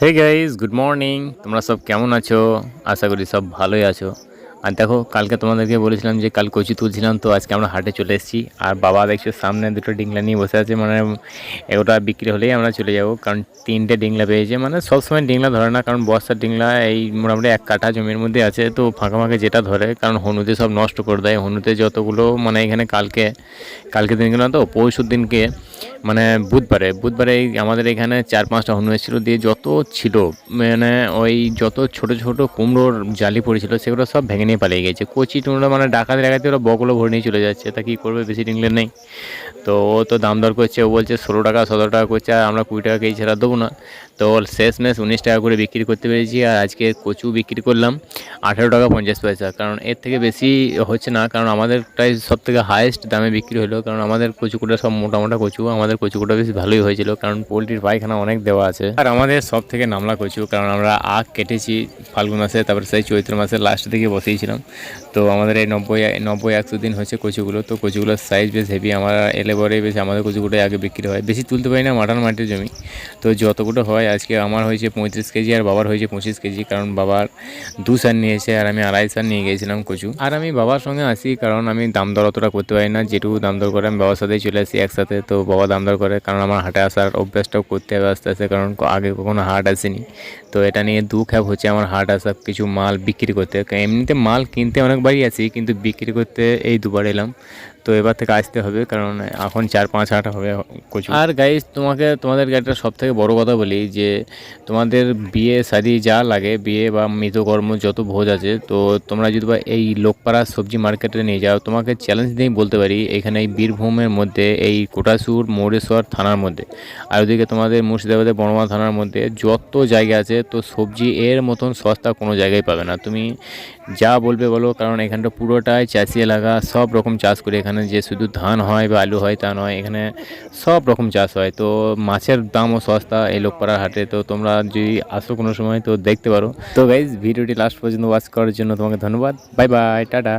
Hey guys good morning তোমরা সব কেমন আছো? আশা করি সব ভালোই আছো। আর দেখো, কালকে তোমাদেরকে বলেছিলাম যে কাল কচি তুলছিলাম, তো আজকে আমরা হাটে চলে এসেছি। আর বাবা দেখছ, সামনে দুটো ডিংলা নিয়ে বসে আছে মানে ওটা বিক্রি হলেই আমরা চলে যাব, কারণ তিনটে ডিংলা পেয়েছে। মানে সবসময় ডিংলা ধরে না, কারণ বর্ষার ডিংলা এই মোটামুটি এক কাঠা জমির মধ্যে আছে, তো ফাঁকা ফাঁকা যেটা ধরে, কারণ হনুতে সব নষ্ট করে দেয়। হনুতে যতগুলো মানে এখানে কালকে কালকে দিনকে না তো, পরশুর দিনকে মানে বুধবারে বুধবারে আমাদের এখানে চার পাঁচটা হনু এসেছিল, দিয়ে যত ছিল মানে ওই যত ছোট ছোট কুমড়োর জালি পড়েছিল, সেগুলো সব ভেঙে নিয়ে পালিয়ে গেছে। কচি টুমড়ো মানে ডাকাতে ডাকাতে ওরা বগলো ভরে নিয়ে চলে যাচ্ছে। তা কী করবে বেশি ডিংলে নেই। তো ও তো দাম দর করছে। ও বলছে ষোলো টাকা, সতেরো টাকা করছে আর আমরা কুড়ি টাকা কেজি ছাড়া দেবো না। তো শেষ মেশ উনিশ টাকা করে বিক্রি করতে পেরেছি আর আজকে কচু বিক্রি করলাম আঠেরো টাকা পঞ্চাশ পয়সা। কারণ এর থেকে বেশি হচ্ছে না। কারণ আমাদেরটাই সব থেকে হায়েস্ট দামে বিক্রি হলো। কারণ আমাদের কচুকুটা সব মোটা মোটা কচু। আমাদের কচুকুটা বেশ ভালোই হয়েছিল। কারণ পোলট্রির পায়খানা অনেক দেওয়া আছে। আর আমাদের সব থেকে নামলা কচু। কারণ আমরা আখ কেটেছি ফাল্গুন মাসে, তারপরে সেই চৈত্র মাসে লাস্ট দিকে বসেইছিলাম তো আমাদের এই নব্বই নব্বই একশো দিন হচ্ছে কচুগুলো। তো কচুগুলোর সাইজ বেশ হেভি আমার এলে পরে বেশ আমাদের কচুগুলোই আগে বিক্রি হয়। বেশি তুলতে পারি না মাটান মাটির জমি। তো যতগুলো হয়, আজকে আমার হয়েছে পঁয়ত্রিশ কেজি আর বাবার হয়েছে পঁচিশ কেজি। কারণ বাবার দু সার নিয়েছে আর আমি আড়াই সার নিয়ে গিয়েছিলাম কচু। আর আমি বাবার সঙ্গে আসি কারণ আমি দাম দর অতটা করতে পারি না। যেটুকু দাম দর করে আমি বাবার সাথেই চলে আসি একসাথে। তো বাবা দাম দর করে, কারণ আমার হাটে আসার অভ্যাসটাও করতে হবে আস্তে আস্তে, কারণ আগে কখনো হাট আসেনি। তো এটা নিয়ে দু খ্যাপ হচ্ছে আমার হাট আসা, কিছু মাল বিক্রি করতে। এমনিতে মাল কিনতে অনেকবারই আছি কিন্তু বিক্রি করতে এই দুবার এলাম। তো এবার থেকে আসতে হবে, কারণ এখন চার পাঁচ হাট হবে কচু। আর গাইজ তোমাকে, তোমাদের গাড়িটা সব থেকে বড়ো কথা বলি যে, তোমাদের বিয়ে শাদি যা লাগে, বিয়ে বা মৃতকর্ম যত ভোজ আছে, তো তোমরা যদি বা এই লোকপাড়া সবজি মার্কেটে নিয়ে যাও, তোমাকে চ্যালেঞ্জ দিয়েই বলতে পারি, এখানে এই বীরভূমের মধ্যে, এই কোটাসুর, মৌরেশ্বর থানার মধ্যে, আর ওদিকে তোমাদের মুর্শিদাবাদের বনমা থানার মধ্যে যত জায়গা আছে, তো সবজি এর মতন সস্তা কোনো জায়গায় পাবে না। তুমি যা বলবে বলো, কারণ এখানটা পুরোটাই চাষি এলাকা, সব রকম চাষ করে এখানে যে শুধু ধান হয় বা আলু হয় তা নয়, এখানে সব রকম চাষ হয়। তো মাছের দামও সস্তা, এই লোকপাড়ার হাটে। তো তোমরা যদি আসো কোনো সময়, তো দেখতে পারো। তো গাইজ ভিডিওটি লাস্ট পর্যন্ত ওয়াচ করার জন্য তোমাকে ধন্যবাদ। Bye bye tata.